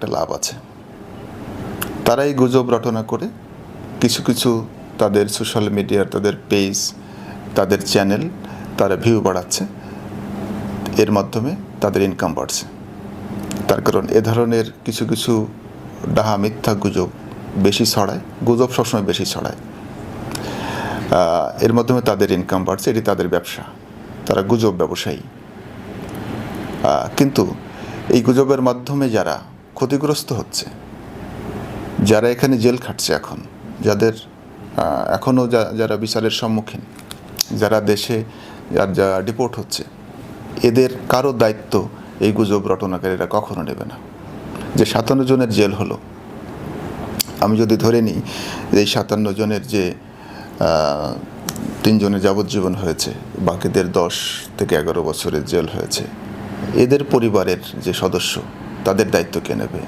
একটা লাভ আছে। তারা এই গুজব রটনা করে কিছু কিছু তাদের সোশ্যাল মিডিয়ার তাদের পেজ তাদের চ্যানেল তারা ভিউ বাড়াচ্ছে। এর মাধ্যমে তাদের ইনকাম বাড়ছে। তার কারণ এ ধরনের কিছু কিছু ডাহা মিথ্যা গুজব বেশি ছড়ায়, গুজব সবসময় বেশি ছড়ায়। এর মাধ্যমে তাদের ইনকাম বাড়ছে, এটি তাদের ব্যবসা। তারা গুজব ব্যবসায়ী। কিন্তু এই গুজবের মাধ্যমে যারা ক্ষতিগ্রস্ত হচ্ছে। যারা এখানে জেল খাটছে এখন, যাদের এখনও যারা বিচারের সম্মুখীন, যারা দেশে, যার যা ডিপোর্ট হচ্ছে, এদের কারও দায়িত্ব এই গুজব রটনাকারীরা কখনো নেবে না। যে সাতান্ন জনের জেল হলো, আমি যদি ধরে নিই, এই সাতান্ন জনের যে তিনজনের যাবজ্জীবন হয়েছে, বাকিদের দশ থেকে এগারো বছরের জেল হয়েছে, এদের পরিবারের যে সদস্য তাদের দায়িত্ব কে নেবে?